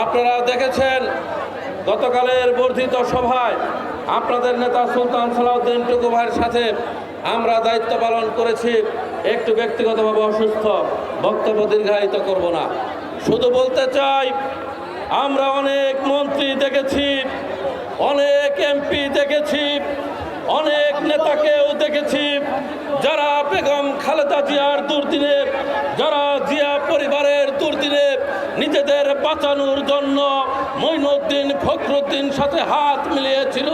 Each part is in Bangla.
আপনারা দেখেছেন গতকালের বর্ধিত সভায় আপনাদের নেতা সুলতান সালাউদ্দিন টুকু ভাইয়ের সাথে আমরা দায়িত্ব পালন করেছি। একটু ব্যক্তিগতভাবে অসুস্থ, বক্তব্য দীর্ঘায়িত করব না। শুধু বলতে চাই, আমরা অনেক মন্ত্রী দেখেছি, অনেক এমপি দেখেছি, অনেক নেতাকেও দেখেছি যারা বেগম খালেদা জিয়ার দুর্দিনে যারা জিয়া পরিবারের দুর্দিনে নিজেদের বাঁচানোর জন্য মঈনুদ্দিন ফখরুদ্দিন সাথে হাত মিলিয়েছিল।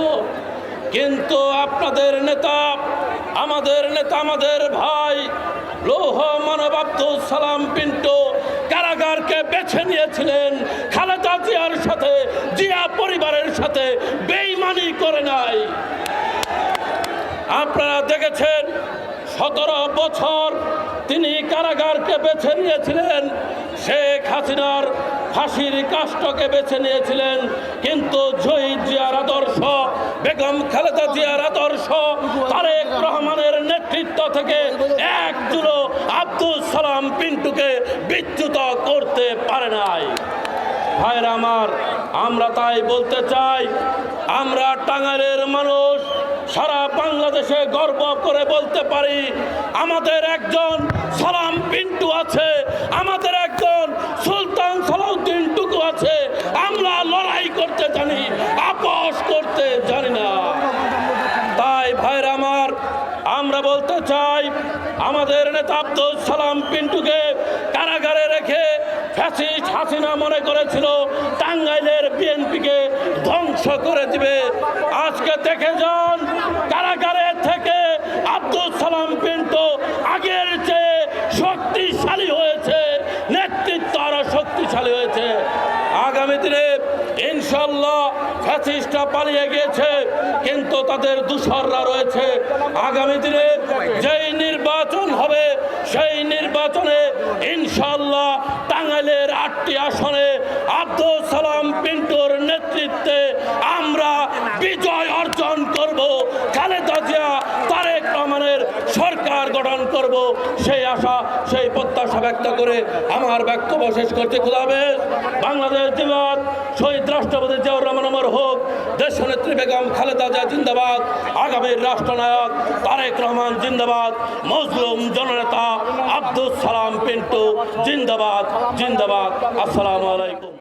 কিন্তু আপনাদের নেতা, আমাদের নেতা, আমাদের ভাই, লৌহ মানব আব্দুল সালাম পিন্টু কারাগারকে বেছে নিয়েছিলেন। খালেদা জিয়ার সাথে, জিয়া পরিবারের সাথে বেইমানি করে নাই। আপনারা দেখেছেন, সতেরো বছর তিনি কারাগারকে বেছে নিয়েছিলেন। শেখ হাসিনার ফাঁসির কাষ্টকে বেছে নিয়েছিলেন। কিন্তু জহিদ জিয়ার আদর্শ, বেগম খালেদা জিয়ার আদর্শ, তারেক রহমানের নেতৃত্ব থেকে এক আব্দুল সালাম পিন্টুকে বিচ্যুত করতে পারে নাই। ভাইয়ের আমার, আমরা তাই বলতে চাই, আমরা টাঙ্গাইলের মানুষ সারা বাংলাদেশে গর্ব করে বলতে পারি, আমাদের একজন সালাম পিন্টু আছে, আমাদের একজন সুলতান সালাউদ্দিন টুকু আছে, আমরা লড়াই করতে জানি, আপোষ করতে জানি না। তাই ভাইর আমার, আমরা বলতে চাই, আমাদের নেতা আব্দুল সালাম পিন্টুকে কারাগারে রেখে ফ্যাসিস্ট হাসিনা মনে করেছিল, টাঙ্গাইলের বিএনপিকে ধ্বংস করে দিবে। আজকে দেখে যান, কারাগারে থেকে আব্দুল সালাম পিন্টু আগের চেয়ে শক্তিশালী হয়েছে, নেতৃত্ব আরও শক্তিশালী হয়েছে। আগামী দিনে ইনশাল্লাহ ফ্যাসিস্টরা পালিয়ে গিয়েছে, কিন্তু তাদের দূষররা রয়েছে। আগামী দিনে যেই নির্বাচন হবে সেই নির্বাচনে ইনশাল্লাহ আটটি আসনে আব্দুল সালাম পিন্টুর নেতৃত্বে আমরা বিজয় অর্জন করব। খালেদা জিয়া, তারেক রহমানের সরকার গঠন করব। সেই আশা, সেই প্রত্যাশা ব্যক্ত করে আমার বক্তব্য শেষ করতে খুদাবেশ বাংলাদেশ জিবাদ শহীদ রাষ্ট্রপতি জিয়াউর রহমান অমর হোক, দেশনেত্রী বেগম খালেদা জিয়া জিন্দাবাদ। আগামীর রাষ্ট্রনায়ক তারেক রহমান জিন্দাবাদ। মজলুম জননেতা সালাম পিন্টু জিন্দাবাদ জিন্দাবাদ। আসসালামু আলাইকুম।